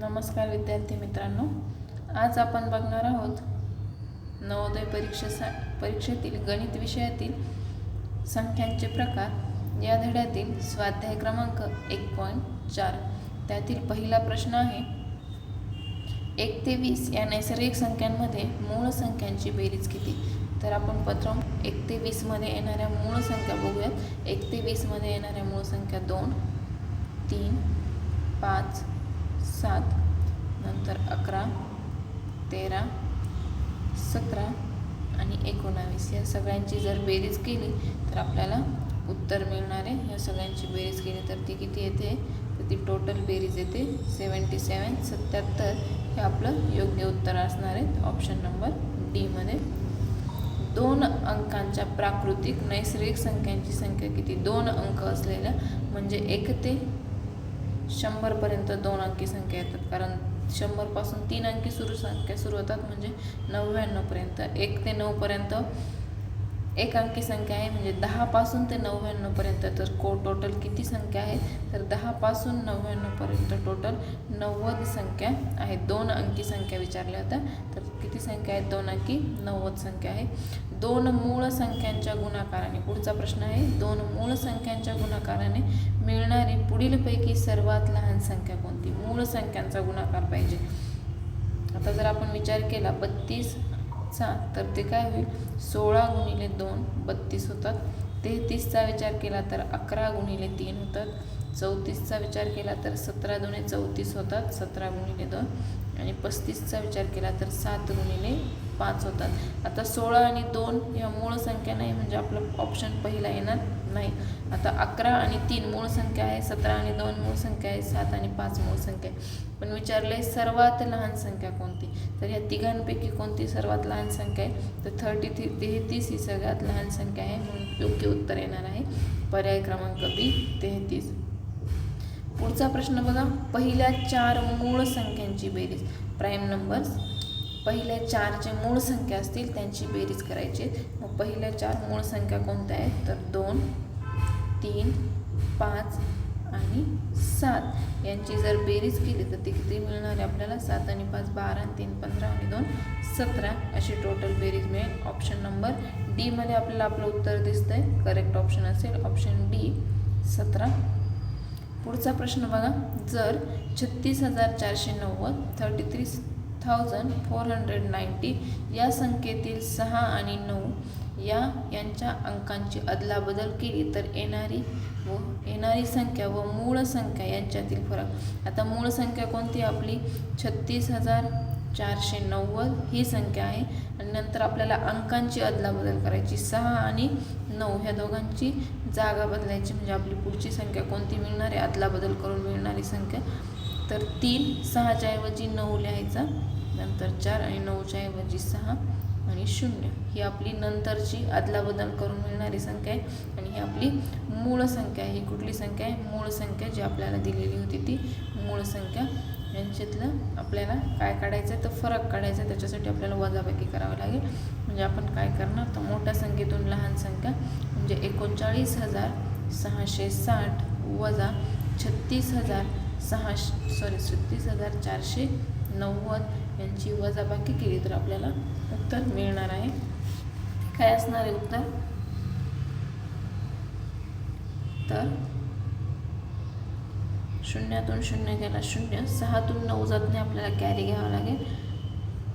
नमस्कार विद्यार्थी मित्रांनो आज आपण बघणार आहोत नवोदय परीक्षेसा परीक्षेतील गणित विषयातील संख्यांचे प्रकार. या धड्यातील स्वाध्याय क्रमांक एक पॉईंट चार. त्यातील पहिला प्रश्न आहे एक ते वीस या नैसर्गिक संख्यांमध्ये मूळ संख्यांची बेरीज किती? तर आपण प्रथम एक ते वीसमध्ये येणाऱ्या मूळ संख्या बघूयात. एक ते वीसमध्ये येणाऱ्या मूळ संख्या दोन तीन पाच सात नंतर अकरा तेरा सतरा आणि एकोणावीस. या सगळ्यांची जर बेरीज केली तर आपल्याला उत्तर मिळणार आहे. या सगळ्यांची बेरीज केली तर ती किती येते? तर ती टोटल बेरीज येते सेवन्टी सेवन सत्याहत्तर. हे आपलं योग्य उत्तर असणार आहे. ऑप्शन नंबर डीमध्ये दोन अंकांच्या प्राकृतिक नैसर्गिक संख्यांची संख्या किती? दोन अंक असलेल्या म्हणजे एक ते शंभरपर्यंत दोन अंकी संख्या येतात. कारण शंभरपासून तीन अंकी सुरू संख्या सुरू होतात म्हणजे नव्याण्णवपर्यंत. एक ते नऊपर्यंत एक अंकी संख्या आहे म्हणजे दहापासून ते नव्याण्णवपर्यंत. तर को टोटल किती संख्या आहे? तर दहापासून नव्याण्णवपर्यंत टोटल नव्वद संख्या आहे. दोन अंकी संख्या विचारल्या होत्या. तर किती संख्या आहेत? दोन अंकी नव्वद संख्या आहे. दोन मूळ संख्यांच्या गुणाकाराने पुढचा प्रश्न आहे दोन मूळ संख्यांच्या गुणाकाराने मिळणारी पुढीलपैकी सर्वात लहान संख्या कोणती? मूळ संख्यांचा गुणाकार पाहिजे. आता जर आपण विचार केला बत्तीसचा तर ते काय होईल? सोळा गुणिले दोन बत्तीस होतात. तेहतीसचा विचार केला तर अकरा गुणिले तीन होतात. चौतीसचा विचार केला तर सतरा दोन्ही चौतीस होतात सतरा गुणिले दोन. आणि पस्तीसचा विचार केला तर सात गुणिले पाच होतात. आता सोळा आणि दोन ह्या मूळ संख्या नाही म्हणजे आपलं ऑप्शन पहिला येणार नाही. आता अकरा आणि तीन मूळ संख्या आहे सतरा आणि दोन मूळ संख्या आहे सात आणि पाच मूळ संख्या आहे. पण विचारलं आहे सर्वात लहान संख्या कोणती? तर ह्या तिघांपैकी कोणती सर्वात लहान संख्या आहे? तर थर्टी थ्री तेहतीस ही सगळ्यात लहान संख्या आहे म्हणून योग्य उत्तर येणार आहे. पर्याय क्रमांक बी तेहतीस. पुढचा प्रश्न बघा. पहिल्या चार मूळ संख्यांची बेरीज. प्राईम नंबर्स पहिल्या चार जे मूळ संख्या असतील त्यांची बेरीज करायची मग पहिल्या चार मूळ संख्या कोणत्या आहेत? तर दोन तीन पाच आणि सात. यांची जर बेरीज केली तर ती किती मिळणार आहे आपल्याला? सात आणि पाच बारा आणि तीन पंधरा आणि दोन सतरा. अशी टोटल बेरीज मिळेल. ऑप्शन नंबर डीमध्ये आपल्याला आपलं उत्तर दिसतं आहे करेक्ट ऑप्शन असेल. ऑप्शन डी सतरा. पुढचा प्रश्न बघा. जर छत्तीस हजार चारशे नव्वद thirty three thousand four hundred ninety या संख्येतील सहा आणि नऊ या यांच्या अंकांची अदलाबदल केली तर येणारी व येणारी संख्या व मूळ संख्या यांच्यातील फरक. आता मूळ संख्या कोणती? आपली छत्तीस हजार चारशे नव्वद ही संख्या आहे. आणि नंतर आपल्याला अंकांची अदलाबदल करायची सहा आणि नऊ ह्या दोघांची जागा बदलायची. म्हणजे आपली पुढची संख्या कोणती मिळणार आहे? अदलाबदल करून मिळणारी संख्या तर तीन सहाच्या ऐवजी नऊ लिहायचा नंतर चार आणि नऊच्या ऐवजी सहा आणि शून्य. ही आपली नंतरची अदलाबदल करून मिळणारी संख्या आहे आणि ही आपली मूळ संख्या आहे. ही कुठली संख्या आहे? मूळ संख्या जी आपल्याला दिलेली होती ती मूळ संख्या. यांच्यातलं आपल्याला काय काढायचं आहे तर फरक काढायचा आहे त्याच्यासाठी आपल्याला वजाबाकी करावं लागेल. म्हणजे आपण काय करणार? तर मोठ्या संख्येतून लहान संख्या म्हणजे एकोणचाळीस हजार सहाशे साठ वजा छत्तीस हजार सहा सॉरी छत्तीस हजार चारशे नव्वद यांची वजाबाकी केली तर आपल्याला उत्तर मिळणार आहे. काय असणार आहे उत्तर? तर शून्यातून शून्य गेला शून्य सहातून नऊ जात नाही आपल्याला कॅरी घ्यावं लागेल.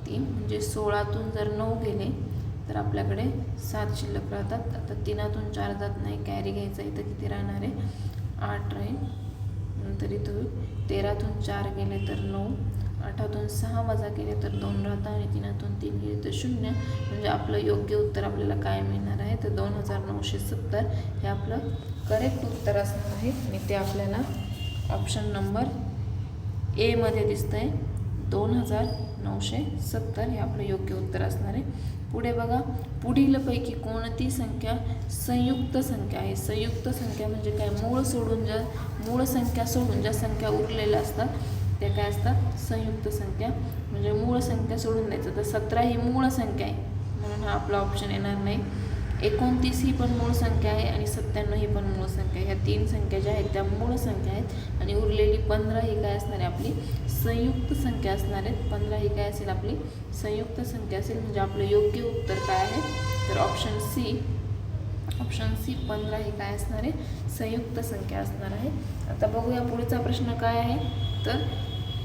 तीन म्हणजे सोळातून जर नऊ गेले तर आपल्याकडे सात शिल्लक राहतात. आता तीनातून चार जात नाही कॅरी घ्यायचा इथं किती राहणार आहे? आठ राहील. तरी इथं तेरातून चार गेले तर नऊ आठातून सहा वजा केले तर दोन राहतात आणि तीनातून तीन गेले तर शून्य. म्हणजे आपलं योग्य उत्तर आपल्याला काय मिळणार आहे? तर दोन हजार नऊशे सत्तर हे आपलं करेक्ट उत्तर असणार आहे. आणि ते आपल्याला ऑप्शन नंबर एमध्ये दिसतं आहे दोन हजार नऊशे सत्तर हे आपलं योग्य उत्तर असणार आहे. पुढे बघा. पुढीलपैकी कोणती संख्या संयुक्त संख्या आहे? संयुक्त संख्या म्हणजे काय? मूळ सोडून ज्या मूळ संख्या सोडून ज्या संख्या उरलेल्या असतात त्या काय असतात? संयुक्त संख्या. म्हणजे मूळ संख्या सोडून द्यायचं. तर सतरा ही मूळ संख्या आहे. म्हणून हा आपला ऑप्शन येणार नाही. एकोणतीस ही पण मूळ संख्या आहे आणि सत्त्याण्णव ही पण मूळ संख्या आहे. ह्या तीन संख्या ज्या आहेत त्या मूळ संख्या आहेत आणि उरलेली पंधरा ही काय असणार आहे? आपली संयुक्त संख्या असणार आहेत. पंधरा ही काय असेल? आपली संयुक्त संख्या असेल. म्हणजे आपलं योग्य उत्तर काय आहे? तर ऑप्शन सी ऑप्शन सी पंधरा ही काय असणार आहे? संयुक्त संख्या असणार आहे. आता बघूया पुढचा प्रश्न काय आहे? तर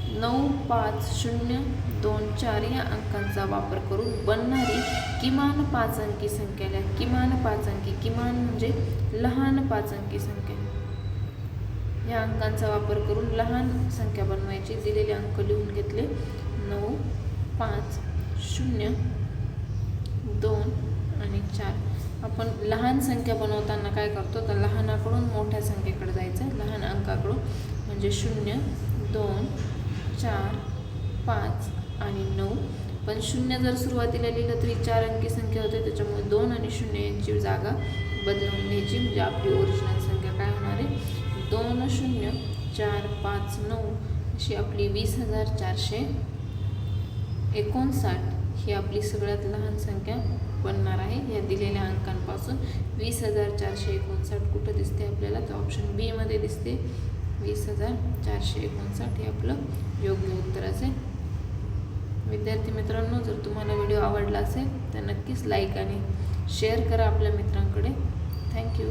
नऊ पाच शून्य दोन चार या अंकांचा वापर करून बनणारी किमान पाच अंकी संख्या लिहा. किमान पाच अंकी किमान म्हणजे लहान पाच अंकी संख्या. या अंकांचा वापर करून लहान संख्या बनवायची. दिलेले अंक लिहून घेतले. नऊ पाच शून्य दोन आणि चार. आपण लहान संख्या बनवताना काय करतो? तर लहानाकडून मोठ्या संख्येकडे जायचं. लहान अंकाकडून म्हणजे शून्य दोन चार पाच आणि नऊ. पण शून्य जर सुरुवातीला लिहिलं तरी चार अंकी संख्या होते त्याच्यामुळे दोन आणि शून्य यांची जागा बदलून घ्यायची. म्हणजे आपली ओरिजिनल संख्या काय होणार आहे? दोन शून्य चार पाच नऊ अशी आपली वीस हजार चारशे एकोणसाठ ही आपली सगळ्यात लहान संख्या बनणार आहे. या दिलेल्या अंकांपासून वीस हजार चारशे एकोणसाठ कुठं दिसते आपल्याला? तर ऑप्शन बीमध्ये दिसते. वीस हजार चारशे एकोणसाठ हे आपलं योग्य उत्तर असेल. विद्यार्थी मित्रांनो जर तुम्हाला व्हिडिओ आवडला असेल तर नक्कीच लाईक आणि शेअर करा आपल्या मित्रांकडे. थँक्यू